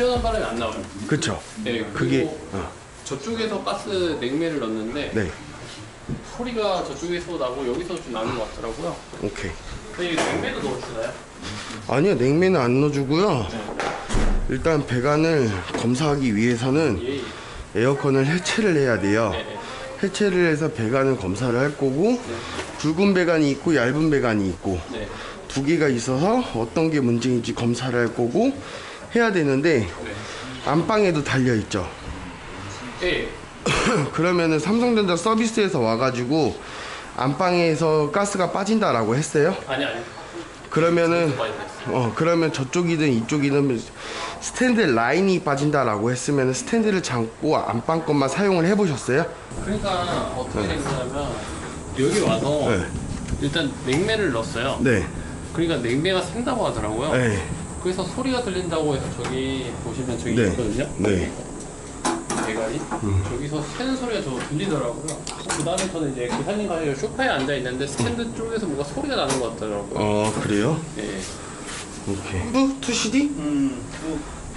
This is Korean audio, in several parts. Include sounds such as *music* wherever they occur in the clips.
시원한 바람이 안 나와요. 그쵸? 네, 그게 그리고 어, 저쪽에서 가스 냉매를 넣었는데 네 소리가 저쪽에서 나고 여기서 좀 나는 것 같더라고요. 오케이 근데 이 냉매도 넣어주나요? 아니요 냉매는 안 넣어주고요 일단 배관을 검사하기 위해서는 예, 예. 에어컨을 해체를 해야 돼요 네, 네. 해체를 해서 배관을 검사를 할 거고 굵은 배관이 있고 얇은 배관이 있고 네. 두 개가 있어서 어떤 게 문제인지 검사를 할 거고 해야 되는데 네. 안방에도 달려 있죠 예. *coughs* 그러면은 삼성전자 서비스에서 와가지고 안방에서 가스가 빠진다라고 했어요 아니 아니. 그러면은 많이 됐어요. 어 그러면 저쪽이든 이쪽이든 스탠드 라인이 빠진다라고 했으면 스탠드를 잠고 안방 것만 사용을 해보셨어요? 그러니까 어떻게 된 거냐면 여기 와서 네. 일단 냉매를 넣었어요. 네. 그러니까 냉매가 생다고 하더라고요. 네. 그래서 소리가 들린다고 해서 저기 보시면 저기 네. 있거든요. 네. 대가리 저기서 새는 소리가 저 들리더라고요. 그 다음에 저는 이제 기사님과 함께 소파에 앉아 있는데 스탠드 쪽에서 뭔가 소리가 나는 것 같더라고요. 어 그래요? 예. 오케이. 또투 CD? 음,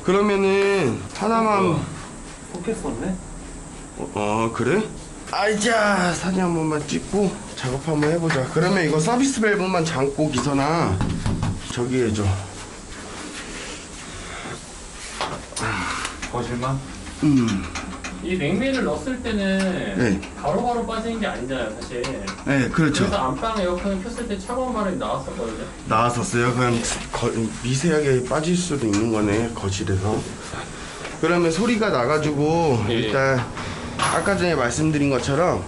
그러면은 하나만 포켓 썼네? 어 그래? 아이자 사진 한 번만 찍고 작업 한번 해보자. 그러면 이거 서비스 밸브만 잠고 기선아 저기 해줘. 거실만? 음. 이 냉매를 넣었을 때는 네. 바로바로 빠지는 게 아니잖아요, 사실. 네 그렇죠. 그래서 안방 에어컨을 켰을 때 차가운 바람이 나왔었거든요. 나왔었어요. 그럼 거, 미세하게 빠질 수도 있는 거네 거실에서. 그러면 소리가 나가지고 예. 일단 아까 전에 말씀드린 것처럼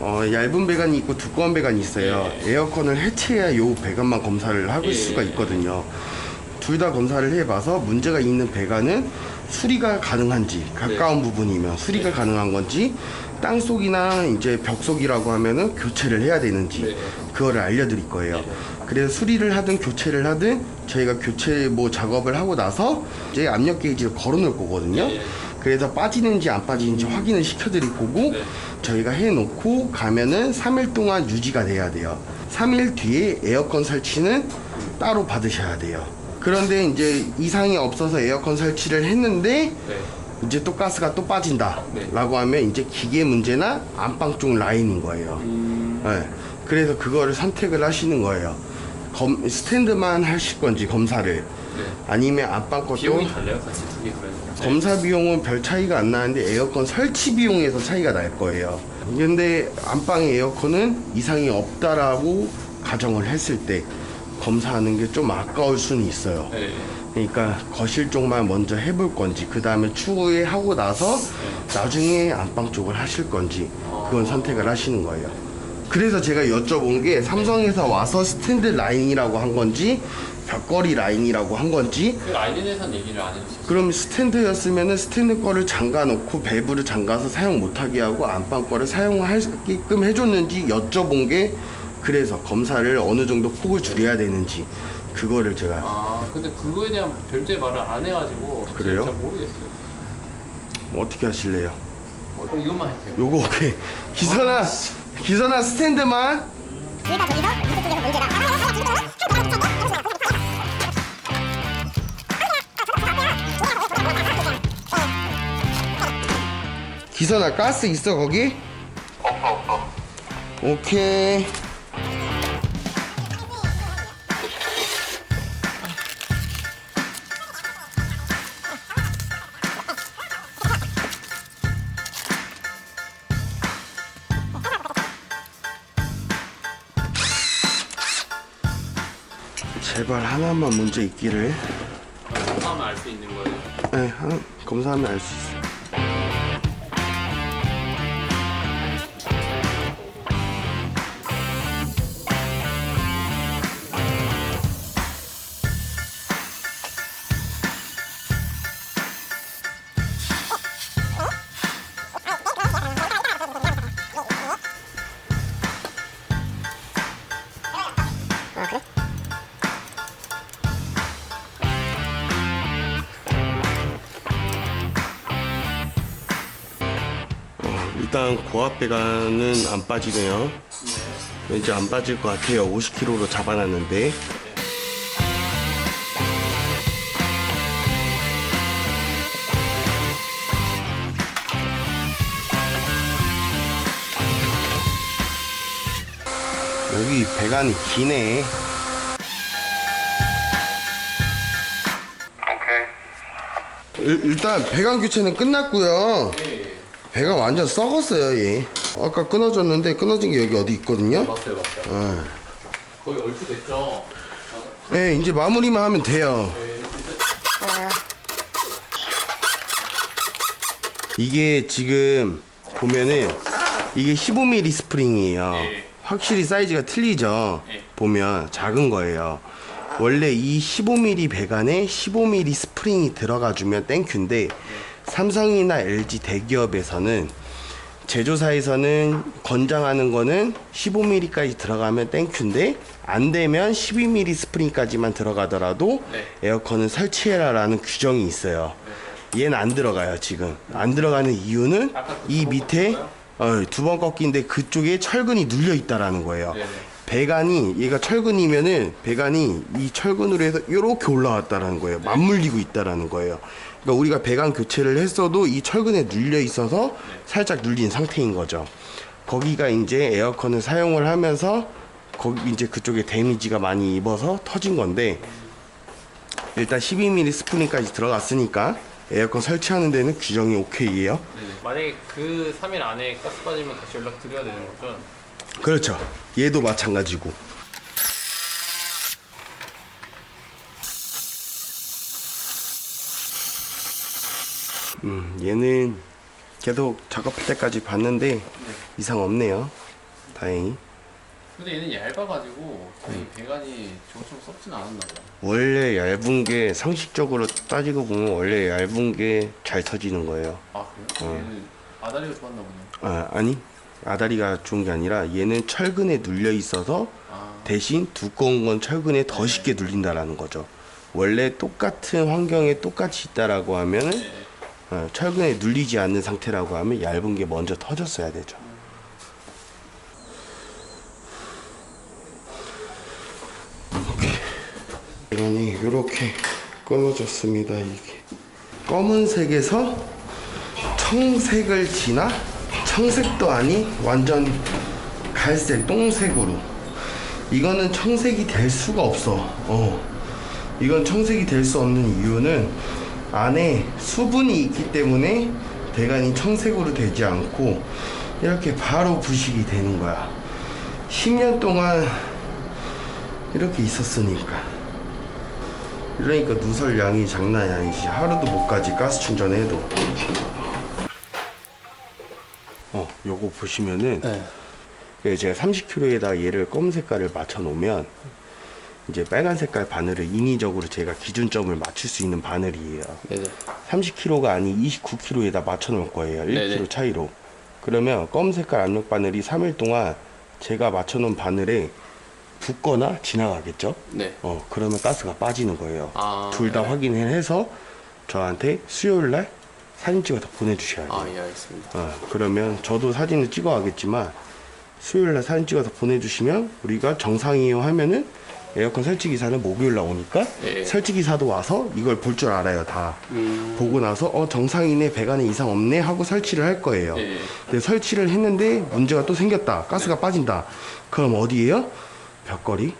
어, 얇은 배관이 있고 두꺼운 배관이 있어요. 에어컨을 해체해야 요 배관만 검사를 하고 예. 수가 있거든요. 둘 다 검사를 해봐서 문제가 있는 배관은 수리가 가능한지 가까운 부분이면 수리가 가능한 건지 땅 속이나 이제 벽 속이라고 하면은 교체를 해야 되는지 네. 그거를 알려드릴 거예요. 그래서 수리를 하든 교체를 하든 저희가 교체 뭐 작업을 하고 나서 이제 압력 게이지를 걸어놓을 거거든요. 네. 그래서 빠지는지 안 빠지는지 확인을 시켜드릴 거고 네. 저희가 해놓고 가면은 3일 동안 유지가 돼야 돼요. 3일 뒤에 에어컨 설치는 따로 받으셔야 돼요. 그런데 이제 이상이 없어서 에어컨 설치를 했는데 네. 이제 또 가스가 또 빠진다 네. 라고 하면 이제 기계 문제나 안방 쪽 라인인 거예요 음, 네. 그래서 그거를 선택을 하시는 거예요 검, 스탠드만 하실 건지 검사를 네. 아니면 안방 것도 비용이 달라요, 같이 두개 그러면. 검사 비용은 별 차이가 안 나는데 에어컨 설치 비용에서 차이가 날 거예요 근데 안방에 에어컨은 이상이 없다라고 가정을 했을 때 검사하는 게 좀 아까울 수는 있어요 네. 그러니까 거실 쪽만 먼저 해볼 건지 그 다음에 추후에 하고 나서 나중에 안방 쪽을 하실 건지 그건 선택을 하시는 거예요 그래서 제가 여쭤본 게 삼성에서 와서 스탠드 라인이라고 한 건지 벽걸이 라인이라고 한 건지 그 아이딘에선 얘기를 안 해주셨어요. 그럼 스탠드였으면은 스탠드 거를 잠가 놓고 밸브를 잠가서 사용 못하게 하고 안방 거를 사용하게끔 해줬는지 여쭤본 게 그래서 검사를 어느 정도 폭을 줄여야 되는지 그거를 제가 아, 근데 그거에 대한 별도의 말을 안 해가지고 그래요? 잘 모르겠어요. 어떻게 하실래요? 어, 그럼 이것만 할게요. 요거 오케이 기선아 기선아 스탠드만 둘다 저기서 이쪽에서 문제다. 기선아 가스 있어 거기? 없어 없어 오케이 제발 하나만 문제 있기를. 하면 알 수 있는 거예요. 네, 하나, 검사하면 알 수 있어 일단 고압배관은 안 빠지네요. 왠지 안 빠질 것 같아요. 50kg로 잡아놨는데. 여기 배관이 기네. 오케이. 일, 단 배관 교체는 끝났고요. 네. 배가 완전 썩었어요, 얘. 아까 끊어졌는데 끊어진 게 여기 어디 있거든요. 맞어요, 맞어요. 거의 얼추 됐죠. 네, 이제 마무리만 하면 돼요. 이게 지금 보면은 이게 15mm 스프링이에요. 네. 확실히 사이즈가 틀리죠. 네. 보면 작은 거예요. 원래 이 15mm 배관에 15mm 스프링이 들어가 주면 땡큐인데 삼성이나 LG 대기업에서는 제조사에서는 권장하는 거는 15mm까지 들어가면 땡큐인데 안 되면 12mm 스프링까지만 들어가더라도 네. 에어컨은 설치해라라는 규정이 있어요. 얘는 안 들어가요 지금. 안 들어가는 이유는 그이 두번 밑에? 어, 두번 꺾인데 그쪽에 철근이 눌려 있다라는 거예요. 네네. 배관이 얘가 철근이면은 배관이 이 철근으로 해서 이렇게 올라왔다라는 네. 거예요. 맞물리고 있다라는 거예요. 그러니까 우리가 배관 교체를 했어도 이 철근에 눌려 있어서 네. 살짝 눌린 상태인 거죠. 거기가 이제 에어컨을 사용을 하면서 거기 이제 그쪽에 데미지가 많이 입어서 터진 건데 일단 12mm 스프링까지 들어갔으니까 에어컨 설치하는 데는 규정이 오케이예요. 네네. 만약에 그 3일 안에 가스 빠지면 다시 연락 드려야 되는 거죠? 그렇죠. 얘도 마찬가지고. 음, 얘는 계속 작업할 때까지 봤는데 이상 없네요. 다행히. 근데 얘는 얇아가지고 거의 배관이 정처럼 썩진 않았나 봐. 원래 얇은 게 상식적으로 따지고 보면 원래 얇은 게 잘 터지는 거예요. 아 그래요? 얘는 아다리가 좋았나 보네요. 아, 아니. 아다리가 좋은 게 아니라 얘는 철근에 눌려 있어서 아 대신 두꺼운 건 철근에 더 쉽게 눌린다라는 거죠. 원래 똑같은 환경에 똑같이 있다라고 하면은 네. 어, 철근에 눌리지 않는 상태라고 하면 얇은 게 먼저 터졌어야 되죠. 이러니 이렇게 끊어졌습니다. 이게 검은색에서 청색을 지나 청색도 아닌 완전 갈색 똥색으로 이거는 청색이 될 수가 없어. 어. 이건 청색이 될 수 없는 이유는 안에 수분이 있기 때문에 대간이 청색으로 되지 않고 이렇게 바로 부식이 되는 거야. 10년 동안 이렇게 있었으니까. 그러니까 누설 양이 장난이 아니지. 하루도 못 가지 가스 충전해도. 어, 요거 보시면은 네. 예, 제가 30kg에다 얘를 검은 색깔을 맞춰 놓으면 이제 빨간 색깔 바늘을 인위적으로 제가 기준점을 맞출 수 있는 바늘이에요. 네네. 30kg가 아닌 29kg에다 맞춰 놓을 거예요. 1kg 네네. 차이로. 그러면 검은 색깔 압력 바늘이 3일 동안 제가 맞춰 놓은 바늘에 붙거나 지나가겠죠? 네. 어, 그러면 가스가 빠지는 거예요. 아, 둘다 네. 확인을 해서 저한테 수요일 날 사진 찍어서 보내주셔야 돼요. 아 예 알겠습니다. 어, 그러면 저도 사진을 찍어 가겠지만 수요일 날 사진 찍어서 보내주시면 우리가 정상이에요 하면은 에어컨 설치 기사는 목요일 날 오니까 예. 설치 기사도 와서 이걸 볼 줄 알아요 다 음. 보고 나서 어 정상이네 배관에 이상 없네 하고 설치를 할 거예요. 예. 근데 설치를 했는데 문제가 또 생겼다 가스가 빠진다 그럼 어디에요? 벽걸이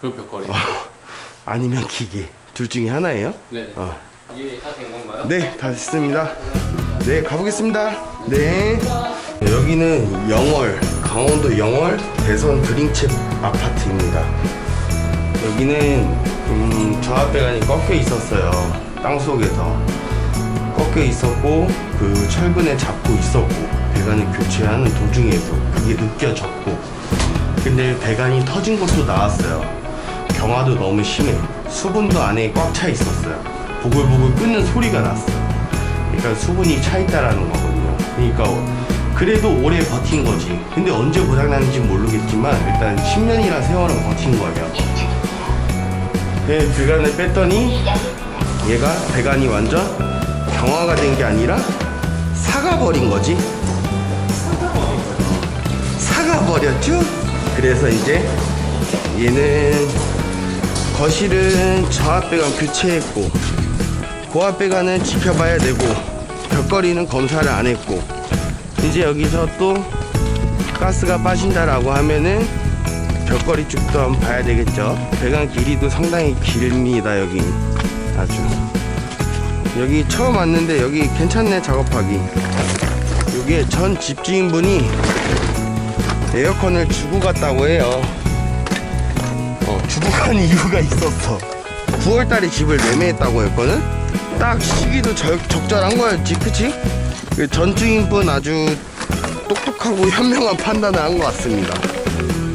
그럼 벽걸이. *laughs* 아니면 기계 둘 중에 하나예요. 네. 어. 이게 다 된 건가요? 네, 다 됐습니다. 네, 가보겠습니다. 네. 여기는 영월, 강원도 영월 대선 그린칩 아파트입니다. 여기는 음, 저압배관이 꺾여 있었어요. 땅 속에서 꺾여 있었고 그 철근에 잡고 있었고 배관을 교체하는 도중에도 그게 느껴졌고 근데 배관이 터진 것도 나왔어요. 경화도 너무 심해. 수분도 안에 꽉 차 있었어요. 보글보글 끓는 소리가 났어. 그러니까 수분이 차 있다라는 거거든요. 그러니까 그래도 오래 버틴 거지. 근데 언제 고장 났는지 모르겠지만 일단 10년이나 세월은 버틴 거예요. 그 배관을 뺐더니 얘가 배관이 완전 경화가 된 게 아니라 사가버린 거지. 사가버렸죠? 그래서 이제 얘는 거실은 저압배관 교체했고 고압배관은 지켜봐야 되고 벽걸이는 검사를 안 했고 이제 여기서 또 가스가 빠진다라고 하면은 벽걸이 쭉도 한번 봐야 되겠죠. 배관 길이도 상당히 길입니다 여기. 아주. 여기 처음 왔는데 여기 괜찮네 작업하기. 여기에 전 집주인분이 에어컨을 주고 갔다고 해요. 어, 주고 간 *laughs* 이유가 있었어. 9월달에 집을 매매했다고 했거든 딱 시기도 적, 적절한 거였지 그치? 그 전주인분 아주 똑똑하고 현명한 판단을 한 것 같습니다.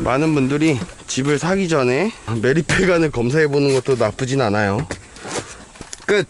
많은 분들이 집을 사기 전에 매립배관을 검사해 보는 것도 나쁘진 않아요. 끝